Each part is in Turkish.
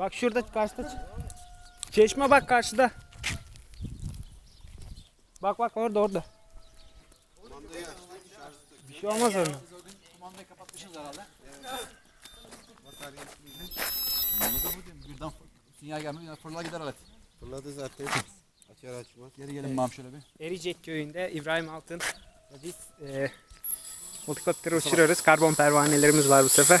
Bak şurada karşıda. Çeşme bak karşıda. Bak bak orada orada. Bir şey olmaz onun. Kumandayı kapatmışız herhalde. Birden sinyal gelmiyor. Fırla gider alet. Fırladı zaten. Açar açmaz. Geri gelin mam şöyle bir. Ericek köyünde İbrahim Altın biz e, multikopter uçuruyoruz. Karbon pervanelerimiz var bu sefer.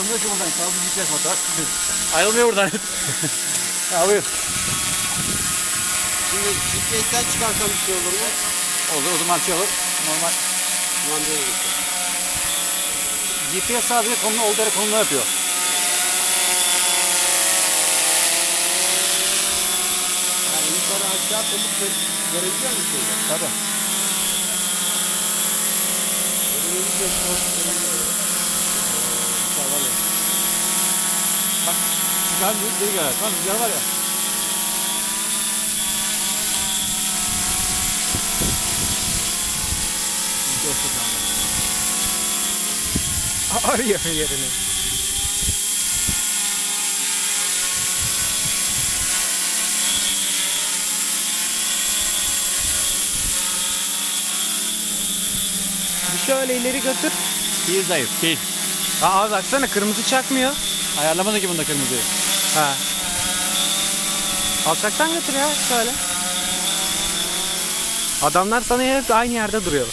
Ayrılmıyor ki buradan. Kaldı GPS modda. Ayrılmıyor buradan. ha buyur. Şimdi GPS'ten çıkarsam bir şey olur mu? Olur o zaman şey olur. Normal. Kumandaya gitti. GPS sadece konumlu olduğu yere konumlu yapıyor. Yani yukarı aşağı komut verebiliyor musun? Tabii. Öbürünü de Rüzgar büyük geri gelir. Tamam rüzgar var ya. Arıyor yerini. Bir şöyle ileri götür. Pil zayıf pil. Aa baksana kırmızı çakmıyor. Ayarlamadı ki bunda kırmızıyı. Ha. Alçaktan götür ya şöyle. Adamlar sana hep aynı yerde duruyor.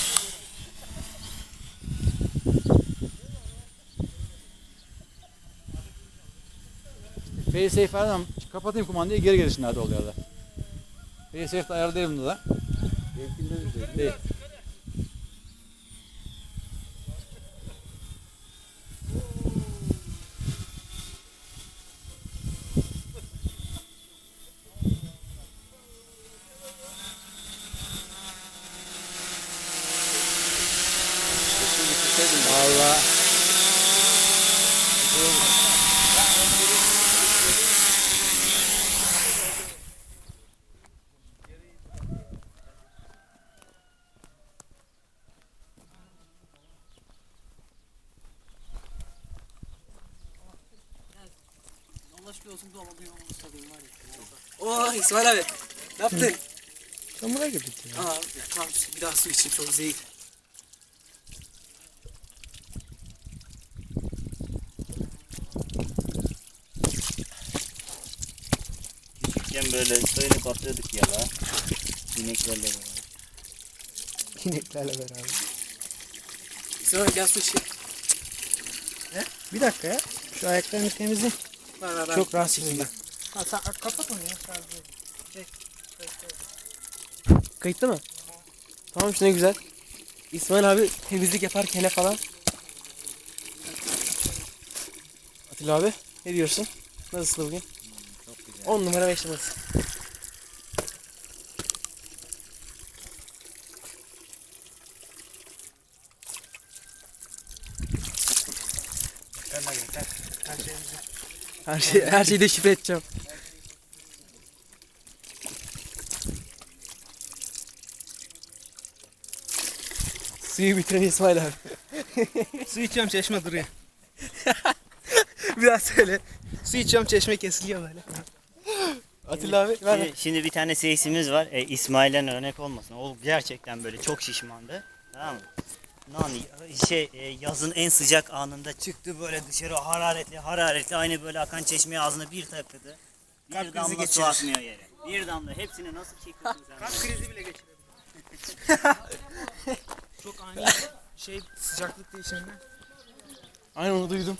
Failsafe falan kapatayım kumandayı geri gelirsin nerede oluyor da. Failsafe de ayarlı değil bunda da. De değil. Değil. Olsun da ama bir yolunu salayım var ya. Oo İsmail abi. Ne yaptın? Çamura girdik ya. Aa tamam bir daha su içeyim çok zevk. Küçükken böyle soyunup atıyorduk ya la. İneklerle beraber. İneklerle beraber. İsmail abi gel su içeyim. Bir dakika ya. Şu ayaklarını temizle. Ver. Çok rahatsız. Ha, sen kapat onu ya. Kayıtta mı? Tamam işte ne güzel. İsmail abi temizlik yaparken falan. Atilla abi ne diyorsun? Nasılsın bugün? Çok güzel. 10 numara 5 numara. Her şey her şeyi deşifre edeceğim. Suyu bitiren İsmail abi. Su içiyorum çeşme duruyor. Biraz söyle. Su içiyorum çeşme kesiliyor böyle. Atilla abi ver. Şimdi, şimdi bir tane seyisimiz var. E, İsmail'den örnek olmasın. O gerçekten böyle çok şişmandı. Tamam mı? Lan şey e, yazın en sıcak anında çıktı böyle dışarı hararetli hararetli aynı böyle akan çeşmeye ağzına bir takıldı. Bir Kalp damla su geçirir. atmıyor yere. Bir damla hepsini nasıl çekiyorsun sen? Kalp krizi bile geçirebilir. Çok ani şey sıcaklık değişiminden. Aynen onu duydum.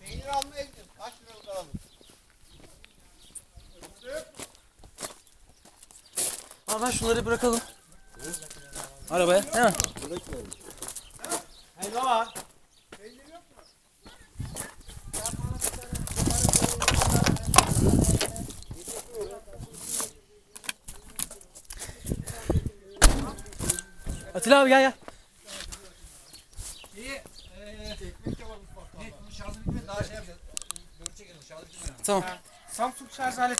Peynir almaya gidiyoruz. Kaç liralık alalım? Hemen şunları bırakalım. Arabaya. Mi? Hey baba. Atilla abi gel gel. Daha şey yapacağız. Çekelim şarjı bitmedi. Tamam. Samsung şarj aleti